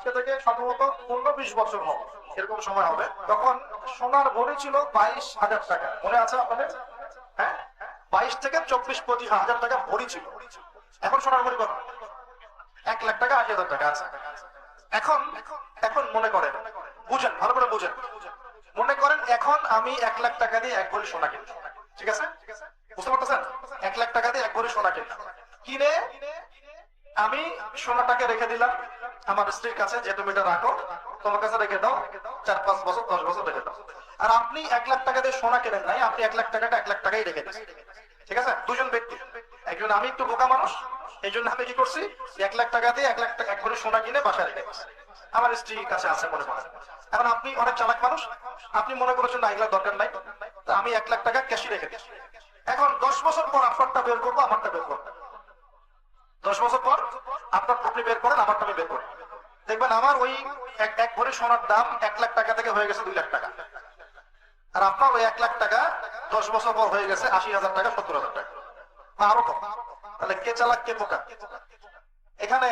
আজকে থেকে সম্ভবত পনেরো বিশ বছর হবে এরকম সময় হবে। তখন সোনার ভরি ছিল বাইশ হাজার টাকা। মনে আছে আপনাদের? হ্যাঁ? বাইশ থেকে চব্বিশ পঁচিশ হাজার টাকা ভরি ছিল। এখন সোনার ভরি কত? এক লাখ টাকা, আশি হাজার টাকা আছে। এখন এখন মনে করেন, বুঝেন, ভালো করে বুঝেন। মনে করেন এখন আমি এক লাখ টাকা দিয়ে এক ভরি সোনা কিনলাম ঠিক আছে? বুঝতে পারতেছেন? এক লাখ টাকা দিয়ে এক ভরি সোনা কিনলাম কিনে আমি সোনাটাকে রেখে দিলাম। আমার স্ত্রীর কাছে যে তুমি এটা রাখো, তোমার কাছে রেখে দাও, চার পাঁচ বছর, দশ বছর রেখে দাও। আর আপনি এক লাখ টাকা দিয়ে সোনা কেনেন নাই, আপনি এক লাখ টাকাটা এক লাখ টাকাই রেখে দিচ্ছেন ঠিক আছে? দুজন ব্যক্তি। একজন আমি একটু বোকা মানুষ, এই জন্য আমি কি করছি? এক লাখ টাকা দিয়ে এক লাখ টাকা, এক ভরি সোনা কিনে বাসায় রেখে আমার স্ত্রীর কাছে আছে মনে করেন? এখন আপনি অনেক চালাক মানুষ, আপনি মনে করেছেন না, এগুলো দরকার নাই। তা আমি এক লাখ টাকা ক্যাশই রেখে দিচ্ছি এখন দশ বছর পর আপনারটা বের করব, আমারটা বের করব। দশ বছর পর আপনার আপনি বের করেন, আমারটা আমি বের করি দেখবেন আমার ওই এক এক ভরি সোনার দাম এক লাখ টাকা থেকে হয়ে গেছে দুই লাখ টাকা। আর আপনার ওই এক লাখ টাকা দশ বছর পর হয়ে গেছে আশি হাজার টাকা, সত্তর হাজার টাকা। আরও কম। তাহলে কে চালাক, কে বোকা? এখানে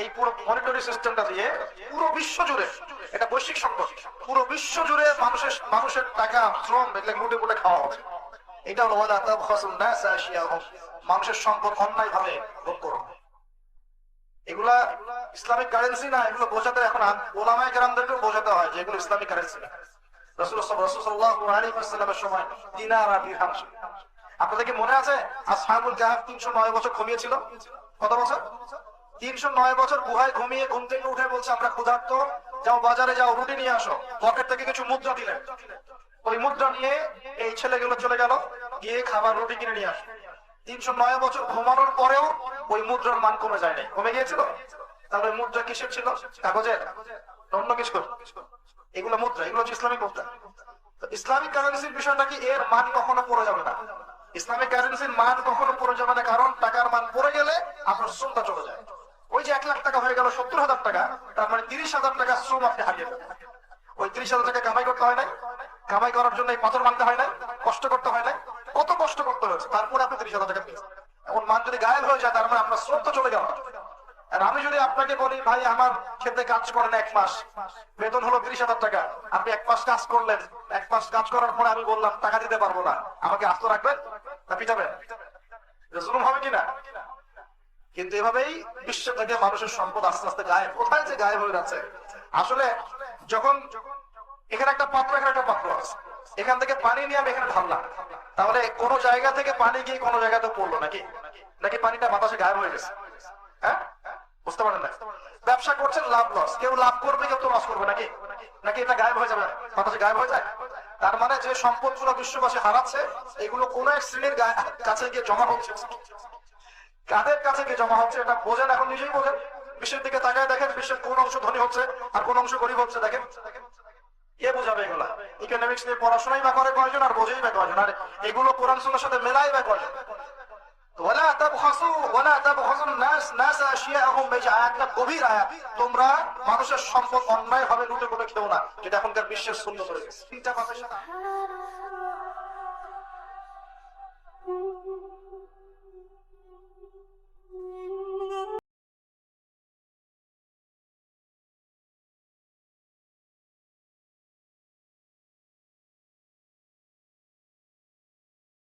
এই পুরো মনিটরি সিস্টেমটা দিয়ে পুরো বিশ্ব জুড়ে এটা বৈশ্বিক সংকট। পুরো বিশ্ব জুড়ে মানুষের মানুষের টাকা, শ্রম এগুলো লুটে মুটে খাওয়া হবে। এটা হলো মানুষের সম্পদ অন্যায় ভাবে ভোগ করো। এগুলা ইসলামিক কারেন্সি না, এগুলো বোঝাতে এখন ওলামায় কেরামদেরকে বোঝাতে হয় যে এগুলো ইসলামিক কারেন্সি না। কিছু মুদ্রা দিলেন। ওই মুদ্রা নিয়ে এই ছেলেগুলো চলে গেল, গিয়ে খাবার, রুটি কিনে নিয়ে আসো তিনশো নয় বছর ঘুমানোর পরেও ওই মুদ্রার মান কমে যায় নাই কমে গিয়েছিল? তাহলে মুদ্রা কিসের ছিল? কাগজের? অন্য কিছু এগুলো মুদ্রা, এগুলো হচ্ছে ইসলামিক মুদ্রা। ইসলামিক কারেন্সির বিষয়টা কি? এর মান কখনো পড়ে যাবে না। ইসলামিক কারেন্সির মান কখনো পড়ে যাবে না, কারণ টাকার মান পড়ে গেলে আপনার শ্রমটা চলে যায়। ওই যে এক লাখ টাকা হয়ে গেল, সত্তর হাজার টাকা, তার মানে তিরিশ হাজার টাকা শ্রম আপনি হারিয়ে ফেলেন। ওই তিরিশ হাজার টাকা কামাই করতে হয় নাই? কামাই করার জন্য এই পাথর মানতে হয় নাই? কষ্ট করতে হয় নাই? কত কষ্ট করতে হয়েছে? তারপরে আপনি তিরিশ হাজার টাকা পেয়েছেন। এখন মান যদি গায়েব হয়ে যায়, তার মানে আপনার শ্রম তো চলে গেল আর আমি যদি আপনাকে বলি, ভাই, আমার খেতে কাজ করেন এক মাস, বেতন হলো তিরিশ হাজার টাকা, আপনি এক মাস কাজ করলেন, এক মাস কাজ করার পরে আমি বললাম, টাকা দিতে পারব না, আমাকে আস্ত রাখবেন না পিটাবেন? জুলুম হবে কিনা? কিন্তু এভাবেই বিশ্ব থেকে মানুষের সম্পদ আস্তে আস্তে গায়েব। কোথায় যে গায়েব হয়ে যাচ্ছে? আসলে যখন এখানে একটা পাত্র, এখানে একটা পাত্র আছে। এখান থেকে পানি নিয়ে আমি এখানে ঢাললাম তাহলে কোন জায়গা থেকে পানি গিয়ে কোন জায়গাতে পড়ল নাকি? নাকি পানিটা বাতাসে গায়েব হয়ে গেছে? বুঝতে পারেন না? ব্যবসা করছেন, লাভ লস কেউ লাভ করবে, কেউ তো লস করবে নাকি? নাকি এটা গায়েব হয়ে যাবে? বাতাসে গায়েব হয়ে যায়? তার মানে যে সম্পদগুলো বিশ্ববাসী হারাচ্ছে, এগুলো কোন এক শ্রেণির কাছে গিয়ে জমা হচ্ছে। কাদের কাছে গিয়ে জমা হচ্ছে এটা বোঝেন, এখন নিজেই বোঝেন। বিশ্বের দিকে তাকায় দেখেন, বিশ্বের কোন অংশ ধনী হচ্ছে আর কোন অংশ গরিব হচ্ছে, দেখেন। কে বোঝাবে এগুলা? ইকোনমিক্স নিয়ে পড়াশোনাই বা করে কয়জন আর বোঝেই বা কয়জন? আর, এগুলো কোরআন সুন্নাহর সাথে মেলাই বা কয়জন? ওয়ালা তাবখাসু ওয়ালা তাবখাসু নাস নাস আশিয়াহুম এই গভীর আয়াত। তোমরা মানুষের সম্পদ অন্যায় ভাবে লুটে করে খেও না, যেটা এখনকার বিশ্বের শূন্য করে গেছে। তিনটা সাথে